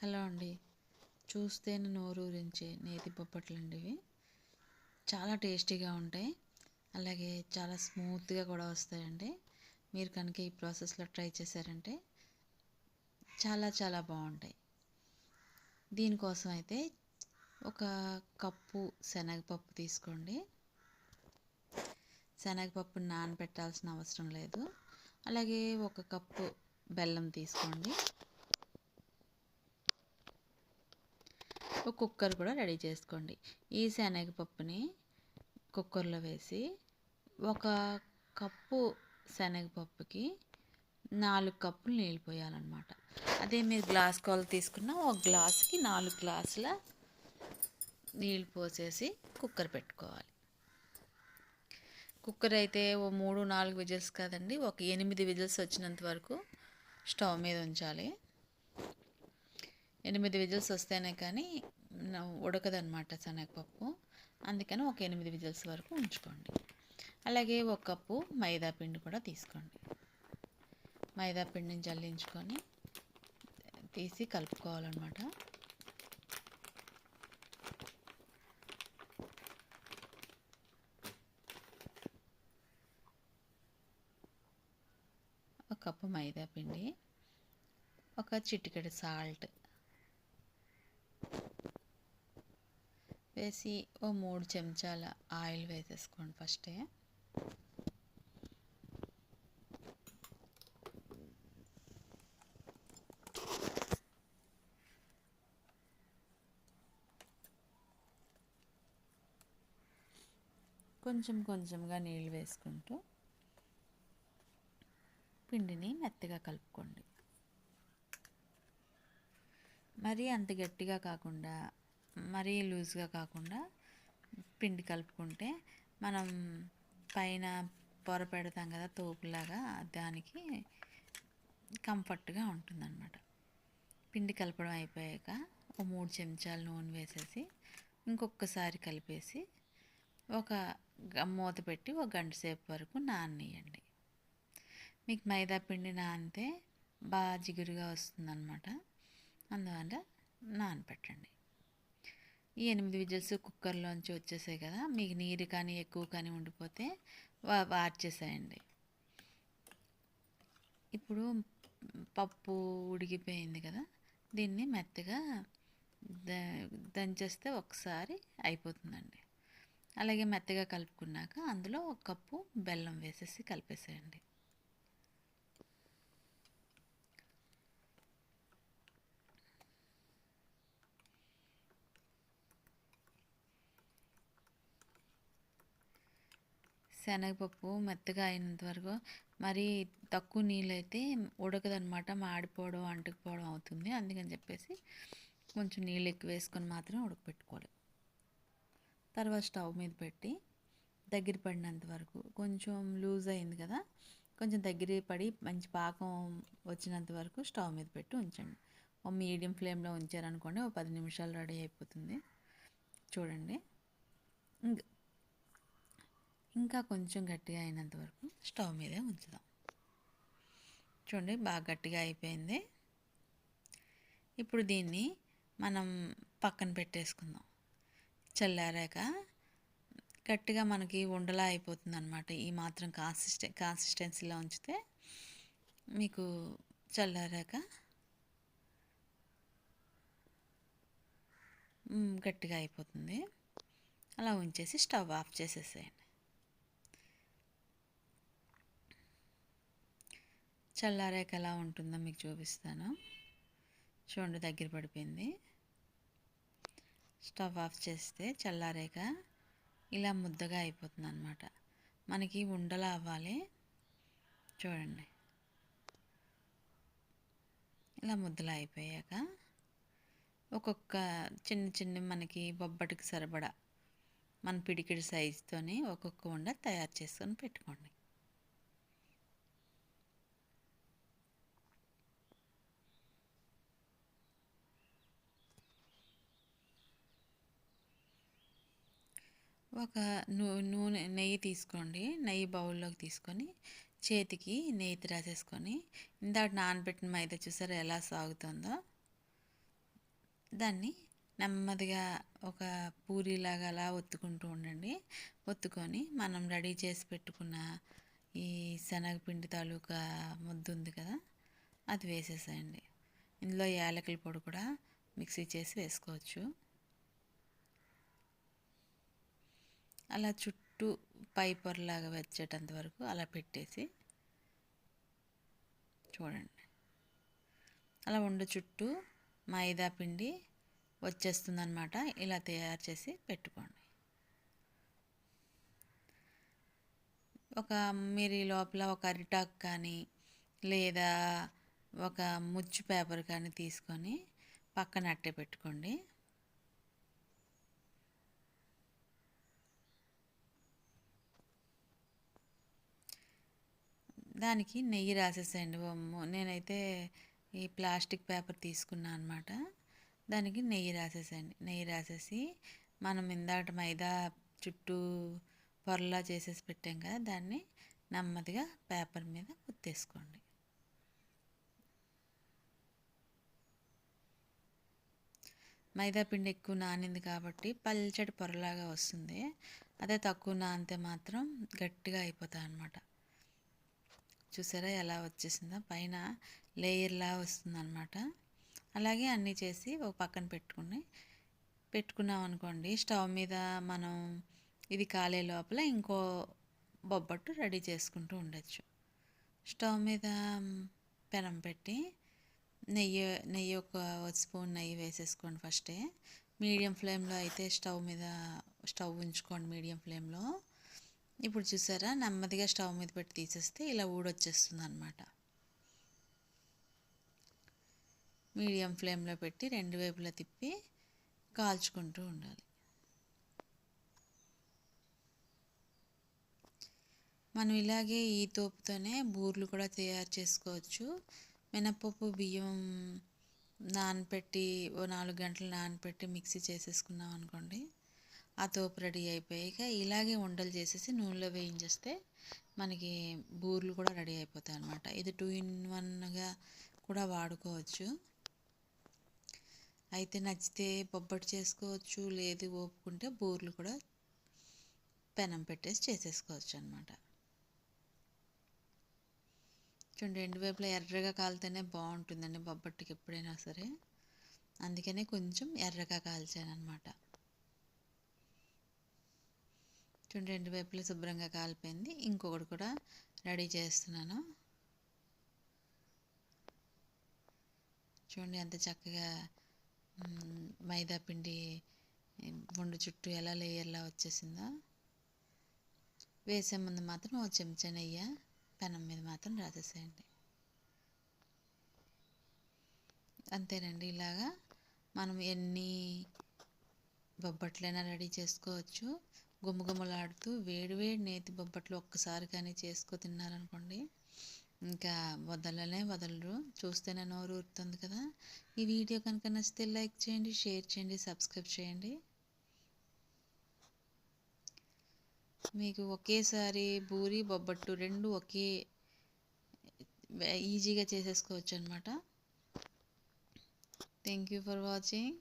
Hello అండి. చూస్తేనే నోరూరించే నేతి బొప్పట్లు ఇవి చాలా టేస్టీగా ఉంటాయి. అలాగే చాలా స్మూత్గా కూడా వస్తాయండి. మీరు కనుక ఈ ప్రాసెస్లో ట్రై చేశారంటే చాలా చాలా బాగుంటాయి. దీనికోసం అయితే ఒక కప్పు శనగపప్పు తీసుకోండి. శనగపప్పు నానబెట్టాల్సిన అవసరం లేదు. అలాగే ఒక కప్పు బెల్లం తీసుకోండి. ఒక కుక్కర్ కూడా రెడీ చేసుకోండి. ఈ శనగపప్పుని కుక్కర్లో వేసి ఒక కప్పు శనగపప్పుకి నాలుగు కప్పులు నీళ్ళు పోయాలన్నమాట. అదే మీరు గ్లాస్ కాల్ తీసుకున్న ఒక గ్లాస్కి నాలుగు గ్లాసుల నీళ్ళు పోసేసి కుక్కర్ పెట్టుకోవాలి. కుక్కర్ అయితే ఓ మూడు నాలుగు విజిల్స్ కాదండి ఒక ఎనిమిది విజిల్స్ వచ్చినంత వరకు స్టవ్ మీద ఉంచాలి. ఎనిమిది విజిల్స్ వస్తేనే కానీ ఉడకదనమాట శనగపప్పు. అందుకని ఒక ఎనిమిది విజిల్స్ వరకు ఉంచుకోండి. అలాగే ఒక కప్పు మైదా పిండి కూడా తీసుకోండి. మైదా పిండిని జల్లించుకొని తీసి కలుపుకోవాలన్నమాట. ఒక కప్పు మైదా పిండి ఒక చిటికెడు సాల్ట్ వేసి ఓ మూడు చెంచాల ఆయిల్ వేసేసుకోండి ఫస్టే. కొంచెం కొంచెంగా నీళ్ళు వేసుకుంటూ పిండిని మెత్తగా కలుపుకోండి. మరీ అంత గట్టిగా కాకుండా మరీ లూజ్గా కాకుండా పిండి కలుపుకుంటే మనం పైన పొర పెడతాం కదా తోపులాగా దానికి కంఫర్ట్గా ఉంటుందన్నమాట. పిండి కలపడం అయిపోయాక ఒక మూడు చెంచాలు నూనె వేసేసి ఇంకొకసారి కలిపేసి ఒక మూత పెట్టి ఒక గంట సేపు వరకు నాననియండి. మీకు మైదా పిండి నానితే బాగా జిగురుగా వస్తుందన్నమాట. అందువల్ల నానపెట్టండి. ఈ ఎనిమిది విజిల్స్ కుక్కర్లోంచి వచ్చేసాయి కదా మీకు నీరు కానీ ఎక్కువ కానీ ఉండిపోతే వా వార్చేసేయండి. ఇప్పుడు పప్పు ఉడికిపోయింది కదా దీన్ని మెత్తగా ద దంచేస్తే ఒకసారి అయిపోతుందండి. అలాగే మెత్తగా కలుపుకున్నాక అందులో ఒక కప్పు బెల్లం వేసేసి కలిపేసేయండి. శనగపప్పు మెత్తగా అయినంత వరకు మరి తక్కువ నీళ్ళు అయితే ఉడకదనమాట మాడిపోవడం అంటుకుపోవడం అవుతుంది. అందుకని చెప్పేసి కొంచెం నీళ్ళు ఎక్కువ వేసుకొని మాత్రం ఉడకపెట్టుకోవాలి. తర్వాత స్టవ్ మీద పెట్టి దగ్గర పడినంత వరకు కొంచెం లూజ్ అయింది కదా కొంచెం దగ్గర పడి మంచి పాకం వచ్చినంత వరకు స్టవ్ మీద పెట్టి ఉంచండి. ఓ మీడియం ఫ్లేమ్లో ఉంచారనుకోండి ఒక పది నిమిషాలు రెడీ అయిపోతుంది. చూడండి. ఇంకా కొంచెం గట్టిగా అయినంత వరకు స్టవ్ మీదే ఉంచుదాం. చూడండి బాగా గట్టిగా అయిపోయింది. ఇప్పుడు దీన్ని మనం పక్కన పెట్టేసుకుందాం. చల్లారాక గట్టిగా మనకి ఉండలా అయిపోతుంది అనమాట ఈ మాత్రం కాన్సిస్టె కాన్సిస్టెన్సీలో ఉంచితే మీకు చల్లారాక గట్టిగా అయిపోతుంది. అలా ఉంచేసి స్టవ్ ఆఫ్ చేసేసేయండి. చల్లారాక ఎలా ఉంటుందో మీకు చూపిస్తాను. చూడండి దగ్గర పడిపోయింది. స్టవ్ ఆఫ్ చేస్తే చల్లారాక ఇలా ముద్దగా అయిపోతుంది అనమాట మనకి ఉండలా అవ్వాలి. చూడండి. ఇలా ముద్దలా అయిపోయాక ఒక్కొక్క చిన్న చిన్న మనకి బొబ్బటికి సరిపడా మన పిడికిడి సైజుతోని ఒక్కొక్క ఉండ తయారు చేసుకొని పెట్టుకోండి. ఒక నూనె నెయ్యి తీసుకోండి. నెయ్యి బౌల్లోకి తీసుకొని చేతికి నెయ్యి రాసేసుకొని ఇందాక నానబెట్టిన మైదా చూసారా ఎలా సాగుతుందో? దాన్ని నెమ్మదిగా ఒక పూరిలాగా అలా ఒత్తుకుంటూ ఉండండి. ఒత్తుకొని మనం రెడీ చేసి పెట్టుకున్న ఈ శనగపిండి తాలూకా ముద్దు ఉంది కదా అది వేసేసేయండి. ఇందులో యాలకుల పొడి కూడా మిక్సీ చేసి వేసుకోవచ్చు. అలా చుట్టూ పై పొరలాగా వచ్చేటంత వరకు అలా పెట్టేసి చూడండి. అలా ఉండు చుట్టూ మైదా పిండి వచ్చేస్తుందన్నమాట. ఇలా తయారు చేసి పెట్టుకోండి. ఒక మీరు ఈ లోపల ఒక అరిటాక్ కానీ లేదా ఒక ముచ్చు పేపర్ కానీ తీసుకొని పక్కన అట్టే పెట్టుకోండి. దానికి నెయ్యి రాసేసేయండి బొమ్మ నేనైతే ఈ ప్లాస్టిక్ పేపర్ తీసుకున్నాను అనమాట దానికి నెయ్యి రాసేసేయండి. నెయ్యి రాసేసి మనం ఇందాక మైదా చుట్టూ పొరలా చేసేసి పెట్టాం కదా దాన్ని నెమ్మదిగా పేపర్ మీద ఉత్తేసుకోండి మైదా పిండి ఎక్కువ నానింది కాబట్టి పల్చటి పొరలాగా వస్తుంది. అదే తక్కువ నానితే మాత్రం గట్టిగా అయిపోతాయి అన్నమాట. చూసారా ఎలా వచ్చేసిందో? పైన లేయర్లా వస్తుందన్నమాట. అలాగే అన్నీ చేసి ఒక పక్కన పెట్టుకుని పెట్టుకున్నాం అనుకోండి. స్టవ్ మీద మనం ఇది కాలే లోపల ఇంకో బొబ్బట్టు రెడీ చేసుకుంటూ ఉండొచ్చు. స్టవ్ మీద పెనం పెట్టి నెయ్యి నెయ్యి ఒక స్పూన్ నెయ్యి వేసేసుకోండి ఫస్టే. మీడియం ఫ్లేమ్లో అయితే స్టవ్ మీద స్టవ్ ఉంచుకోండి మీడియం ఫ్లేమ్లో. ఇప్పుడు చూసారా? నెమ్మదిగా స్టవ్ మీద పెట్టి తీసేస్తే ఇలా ఊడొచ్చేస్తుంది అనమాట మీడియం ఫ్లేమ్లో పెట్టి రెండు వైపులా తిప్పి కాల్చుకుంటూ ఉండాలి. మనం ఇలాగే ఈ తోపుతోనే బూర్లు కూడా తయారు చేసుకోవచ్చు. మినపప్పు బియ్యం నానపెట్టి ఓ నాలుగు గంటలు నానపెట్టి మిక్సీ చేసేసుకున్నాం అనుకోండి ఆ తోపు రెడీ అయిపోయాక ఇలాగే ఉండలు చేసేసి నూనెలో వేయించేస్తే మనకి బూర్లు కూడా రెడీ అయిపోతాయి అనమాట ఇది టూ ఇన్ వన్గా కూడా వాడుకోవచ్చు. అయితే నచ్చితే బొబ్బట్టు చేసుకోవచ్చు లేదు ఓపుకుంటే బూర్లు కూడా పెనం పెట్టేసి చేసేసుకోవచ్చు అనమాట చూడండి రెండు వైపులా ఎర్రగా కాలితేనే బాగుంటుందండి బొబ్బట్టుకి ఎప్పుడైనా సరే. అందుకనే కొంచెం ఎర్రగా కాల్చాను అనమాట చూడండి రెండు వైపులు శుభ్రంగా కాలిపోయింది. ఇంకొకటి కూడా రెడీ చేస్తున్నాను. చూడండి ఎంత చక్కగా మైదా పిండి వండు చుట్టూ ఎలా లేయర్లా వచ్చేసిందో. వేసే ముందు మాత్రం ఒక చెంచా నెయ్యి పెనం మీద మాత్రం రాసేసేయండి. అంతేనండి ఇలాగా మనం ఎన్ని బొబ్బట్లైనా రెడీ చేసుకోవచ్చు. గుమగుమలాడుతూ వేడివేడి నేతి బొబ్బట్లు ఒక్కసారి కానీ చేసుకో తిన్నారనుకోండి ఇంకా వదలనే వదలరు. చూస్తేనే నోరు ఊరుతుంది కదా. ఈ వీడియో కనుక నచ్చితే లైక్ చేయండి షేర్ చేయండి సబ్స్క్రైబ్ చేయండి. మీకు ఒకేసారి బూరి బొబ్బట్టు రెండు ఒకే ఈజీగా చేసేసుకోవచ్చు అనమాట థ్యాంక్ యూ ఫర్ వాచింగ్